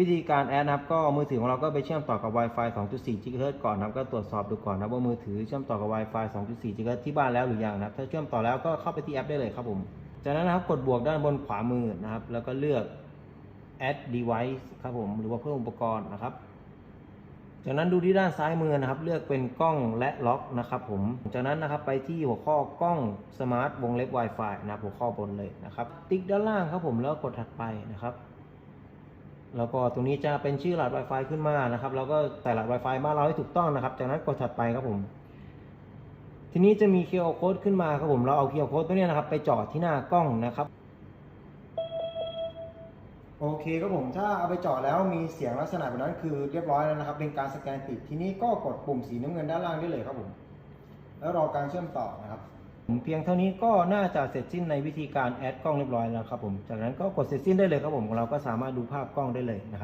วิธีการแอดนะครับก็มือถือของเราก็ไปเชื่อมต่อกับ Wi-Fi 2.4 GHz ก่อนนะครับก็ตรวจสอบดูก่อนนะว่ามือถือเชื่อมต่อกับ Wi-Fi 2.4 GHz ที่บ้านแล้วหรือยังนะครับถ้าเชื่อมต่อแล้วก็เข้าไปที่แอปได้เลยครับผม จากนั้นนะครับกดบวกด้านบนขวามือนะครับ แล้วก็เลือก add device ครับผมหรือว่าเพิ่มอุปกรณ์นะครับ จากนั้นดูที่ด้านซ้ายมือนะครับ เลือกเป็นกล้องและล็อกนะครับผมจากนั้นนะครับไปที่หัวข้อกล้องสมาร์ทวงเล็บ Wi-Fi นะครับหัวข้อบนเลยนะครับ ติ๊กด้านล่างครับผมแล้วกดถัดไปนะครับ แล้วก็ตรงนี้จะเป็นชื่อรหัส Wi-Fi ขึ้นมานะครับ แล้วก็ใส่รหัส Wi-Fi บ้านเราให้ถูกต้องนะครับ จากนั้นกดถัดไปครับผม ทีนี้จะมี QR code ขึ้นมาครับผม เราเอา QR code ตัวนี้นะครับ ไปจอดที่หน้ากล้องนะครับ โอเคครับผม ถ้าเอาไปจอดแล้วมีเสียงลักษณะแบบนั้นคือเรียบร้อยแล้วนะครับ เป็นการสแกนติด ทีนี้ก็กดปุ่มสีน้ำเงินด้านล่างได้เลยครับผม แล้วรอการเชื่อมต่อนะครับ เพียงเท่านี้ก็น่าจะเสร็จสิ้นในวิธีการแอดกล้องเรียบร้อยแล้วครับผม จากนั้นก็กดเสร็จสิ้นได้เลยครับผม เราก็สามารถดูภาพกล้องได้เลยนะครับ